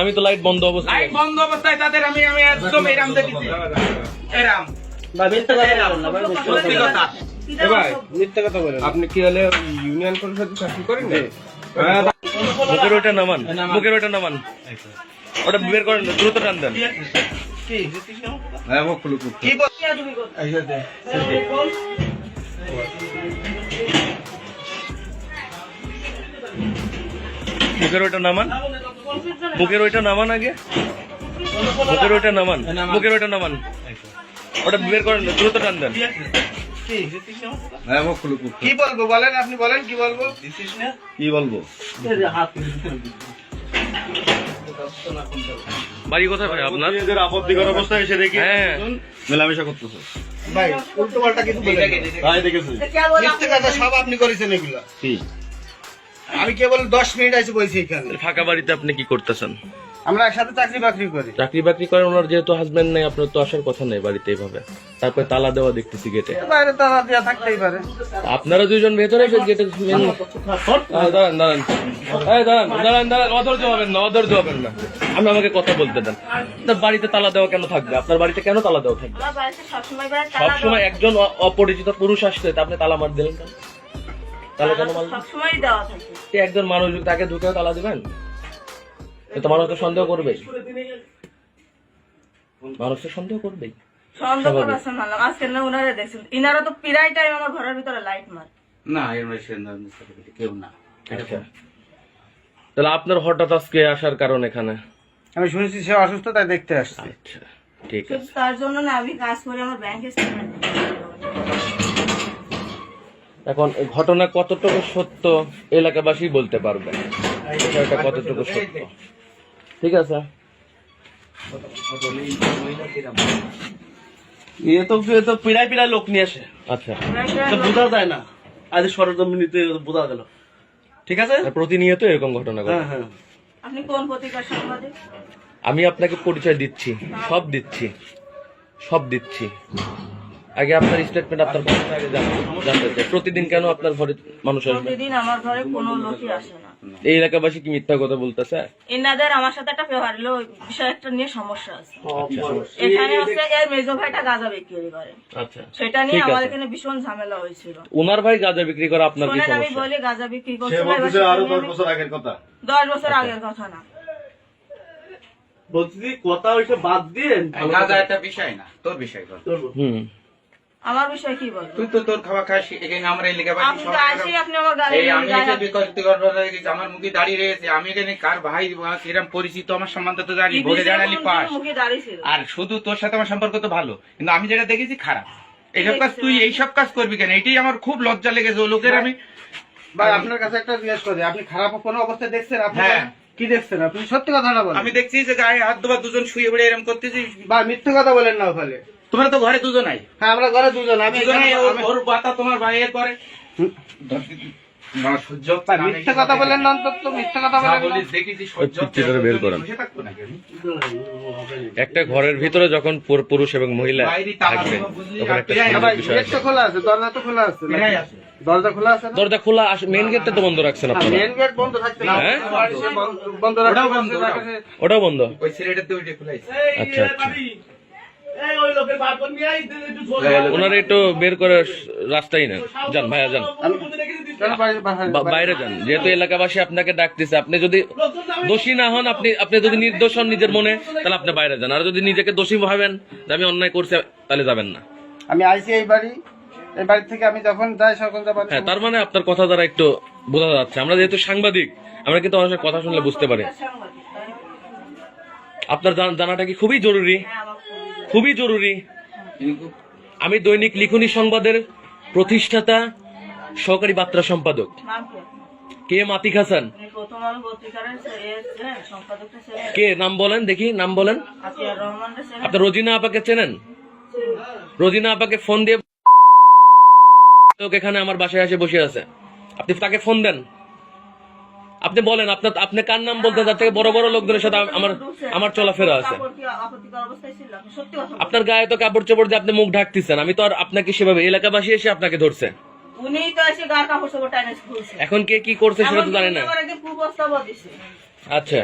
আমি তো লাইট বন্ধ অবস্থায় লাইট বন্ধ অবস্থায় তাদের আমি আমি একদম এরাম দেখেছি এরাম সত্যি কথা এ ভাই মিথ্যা কথা বলেন। আপনি কি হলে ইউনিয়ন পরিষদে চাকরি করেন? হ্যাঁ মুখের ওইটা নামান মুখের ওইটা নামান। ওটা বের করেন দ্রুত টান দেন। হ্যাঁ মুখের ওইটা নামান। মুখের ওইটা নামান আগে? মুখের ওইটা নামান। মুখের ওইটা নামান। ওটা বের করেন দ্রুত টান দেন। হ্যাঁ কি বলব বলেন আপনি বলেন কি বলব? কি বলব? বাড়ি কোথায় ভাই? আপনার? নিজেদের আপত্তিকর অবস্থায় এসে দেখি। হ্যাঁ। মেলামেশা করতেছে। ভাই উল্টো পাল্টা কিছু বলেন দেখেছি মিথ্যে কথা সব আপনি করেছেন এগুলো। কি? আমি কেবল দশ মিনিট আছে বলছি এখানে। ফাঁকা বাড়িতে আপনি কি করতেছেন? আমরা একসাথে চাকরি বাকরি করি। চাকরি বাকরি করেন ওনার যেহেতু হাজবেন্ড নেই আপনার তো আসার কথা নেই বাড়িতে এইভাবে তারপরে তালা দেওয়া দেখতেছি গেটে বাইরে তারা দেওয়া থাকতেই পারে। আপনারা দুইজন ভেতরে গেটে দাঁড়ান দাঁড়ান। দাঁড়ান দাঁড়ান দাঁড়ান অধৈর্য হবেন না অধৈর্য হবেন না। আপনি আমাকে কথা বলতে দেন। আপনার বাড়িতে তালা দেওয়া কেন থাকবে? আপনার বাড়িতে কেন তালা দেওয়া থাকবে? সবসময় তালা একজন অপরিচিত পুরুষ আসছে তা আপনি তালা মার দিলেন কেন? তালা কেন দেওয়া- সবসময় দেওয়া থাকে। একজন মানুষ তাকে ঢুকেও তালা দিবেন? তো মানুষ তো সন্দেহ করবেই। মানুষ তো সন্দেহ করবেই। সন্দেহ স্বাভাবিক। মানলাম আজকে না উনারা দেখছেন ইনারা তো প্রায় টাইম আমার ঘরের ভিতরে লাইট মার। না কেউ না। আচ্ছা। তাহলে আপনার হঠাৎ আজকে আসার কারণ এখানে? আমি শুনেছি সে অসুস্থ তাই দেখতে আসছে। আচ্ছা ঠিক আছে। তার জন্য না আমি কাজ করি আমার ব্যাংকে এখন ঘটনা কতটুকু সত্য এলাকাবাসী বলতে পারবে বিষয়টা কতটুকু সত্য? ঠিক আছে? এ তো এ তো পিড়ায় পিড়ায় লোক নিয়ে আসে। আচ্ছা। তো বোঝা যায় না। আজ সরজমিনিতে বোঝা গেল। ঠিক আছে? প্রতিনিয়ত এরকম ঘটনা হ্যাঁ হ্যাঁ। আপনি কোন পত্রিকার সাংবাদিক আমি আপনাকে পরিচয় দিচ্ছি। সব দিচ্ছি। সব দিচ্ছি। আগে আপনার স্টেটমেন্ট আপনার আগে জানতে চাই। প্রতিদিন কেন আপনার ঘরে মানুষ আসবে? প্রতিদিন আমার ঘরে কোনো লোকই আসে না। এই এলাকাবাসী কি মিথ্যা কথা বলতেছে? এনাদের আমার সাথে একটা ফেভার হলো বিষয় একটা নিয়ে সমস্যা আছে। এখানে হচ্ছে এর মেজো ভাইটা গাঁজা বিক্রি করে। আচ্ছা সেটা নিয়ে আমার এখানে ভীষণ ঝামেলা হয়েছিল। ওনার ভাই গাঁজা বিক্রি করে আপনার কি শোনেন আমি বলি গাঁজা বিক্রি সেটা আরও নিয়ে দশ আমি- বছর আগের কথা। দশ বছর আগের কথা না। বলছি কথা ওইটা বাদ দিয়ে গাঁজা একটা বিষয় না তোর বিষয় কর হুম। আমার বিষয় কি বলব? তুই তো তোর খাওয়া খাস এখানে আমরা এই লেগে আপনি তো আসি আপনি আমার গাড়ি এই আমি এসে বিকল্প করবার আমার মুখে দাঁড়িয়ে রয়েছে আমি এখানে কার ভাই কিরম পরিচিত আমার সম্বন্ধে তো জানি ভোটে দাঁড়ালি পাস। মুখে দাঁড়িয়ে ছিল। আর শুধু তোর সাথে আমার সম্পর্ক তো ভালো কিন্তু আমি যেটা দেখেছি খারাপ। এইসব কাজ তুই এইসব কাজ করবি কেন? এটাই আমার খুব লজ্জা লেগেছে ও লোকের আমি ভাই আপনার কাছে একটা জিজ্ঞেস করি আপনি খারাপ কোনো অবস্থায় দেখছেন? আপনি হ্যাঁ। কি দেখছেন? আপনি সত্যি কথাটা বলেন। আমি দেখছি যে গায়ে হাত ধোয়া দুজন শুয়ে পড়ে এরকম করতেছি। বা মিথ্যে কথা বলেন না ওখানে। তোমরা তো ঘরে দুজন নাই হ্যাঁ আমরা ঘরে দুজন আমি ওর- বাতা তোমার ভাইয়ের পরে। না, ভাই, মিথ্যে কথা বলেন না অন্তত মিথ্যে কথা বলেন না। বলিস দেখেছি সহ্য ওই চিঠিটা বের করেন। বসে থাকব নাকি আমি? একটা ঘরের ভিতরে যখন পুরুষ এবং মহিলা থাকবে তখন একটা খোলা আছে দরজা তো খোলা আছে আছে। দরজা খোলা আছে দরজা খোলা মেন গেটটা তো বন্ধ রাখছেন আপনারা। মেন গেট বন্ধ থাকতে না। হ্যাঁ? বন্ধ ওটাও বন্ধ, ওটাও। ওটাও বন্ধ। ওই ছেলেটার তো ওইটা খোলাই আচ্ছা আচ্ছা। ওনারা একটু বের করে রাস্তায় নেন। যান ভাইয়া যান। বাইরে যান। যেহেতু এলাকাবাসী আপনাকে ডাকতেছে আপনি যদি দোষী না হন আপনি আপনি যদি নির্দোষ হন নিজের মনে তাহলে আপনি বাইরে যান। আর যদি নিজেকে দোষী ভাবেন যে আমি অন্যায় করছি তাহলে যাবেন না। আমি আইসি এই বাড়ি। এই বাড়ি থেকে আমি যখন যাই সকল যাবার হ্যাঁ তার মানে আপনার কথা দ্বারা একটু বোঝা যাচ্ছে। আমরা যেহেতু সাংবাদিক আমরা কিন্তু অনেক কথা শুনলে বুঝতে পারি। না? আপনার জান- জানাটা কি খুবই জরুরি? হ্যাঁ খুবই জরুরি। আমি দৈনিক লিখনী সংবাদের প্রতিষ্ঠাতা, সহকারী বার্তা সম্পাদক। কে? মাতিক হাসান। কে? নাম বলেন, দেখি, নাম বলেন। আপনার রোজিনা আপাকে চেনেন? রোজিনা আপাকে ফোন দিয়ে এখানে আমার বাসায় এসে বসে আছে। আপনি তাকে ফোন দেন। আপনি বলেন আপনার আপনি কার নাম বলতে তার থেকে বড় বড় লোকদের সাথে আমার আমার চলাফেরা আছে? কাপড় কি আপত্তিকর অবস্থায় ছিল আপনি সত্যি কথা বলুন। আপনার গায়ে তো কাপড় চোপড় দিয়ে আপনি মুখ ঢাকতেছেন আমি তো আর আপনাকে সেভাবে এলাকাবাসী এসে আপনাকে ধরছে। এখন কে কি করছে সেটা তো জানি না। আচ্ছা।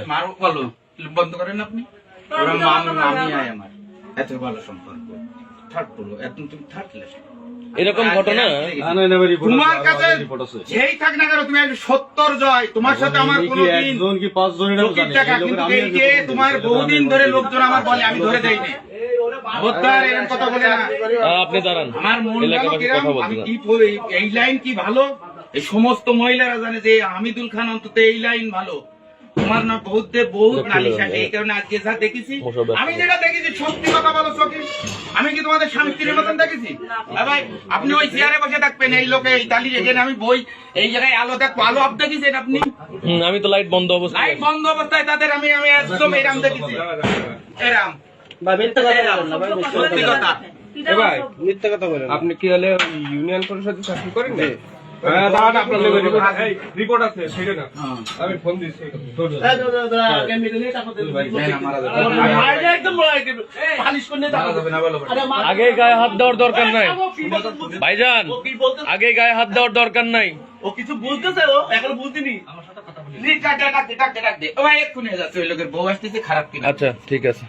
বন্ধ করেন আপনি? ওরা মামি মামি আয় আমার। এত ভালো সম্পর্ক। থার্ড পুরো এখন তুমি থার্ড এরকম ঘটনা? তোমার কাছে যেই থাক না কেন তুমি সত্তর জয় তোমার সাথে আমার কি টাকা কিন্তু তোমার বহুদিন ধরে লোকজন আমার বলে আমি ধরে দেই না খবরদার এরকম কথা বলে না। আহ, আপনি দাঁড়ান। মন এই লাইন কি ভালো? এই সমস্ত মহিলারা জানে যে হামিদুল খান অন্তত এই লাইন ভালো। তোমার না বহুত দে বহুত নালিশ আছে এই কারণে আজকে যা দেখেছি আমি যেটা দেখেছি সত্যি কথা বলো সখী আমি কি তোমাদের স্বামী স্ত্রীর মতন দেখেছি? ভাই আপনি ওই চেয়ারে বসে থাকবেন এই লোকে এই তালি এখানে আমি বই এই জায়গায় আলো দেখব আলো আপ দেখেছেন আপনি? আমি তো লাইট বন্ধ অবস্থায় লাইট বন্ধ অবস্থায় তাদের আমি আমি একদম এরাম দেখেছি। এরাম ভাই মিথ্যা কথা বলবেন না ভাই সত্যি কথা। এ ভাই মিথ্যা কথা বলেন আপনি কি হলে ইউনিয়ন পরিষদে চাকরি করেন আমি ফোন দিচ্ছি আগে গায়ে হাত দেওয়ার দরকার নাই। ভাইজান ও কি বলতেছে? আগে গায়ে হাত দেওয়ার দরকার নাই। ও কিছু বুঝতেছে ও এখনও বুঝিনি আচ্ছা ঠিক আছে।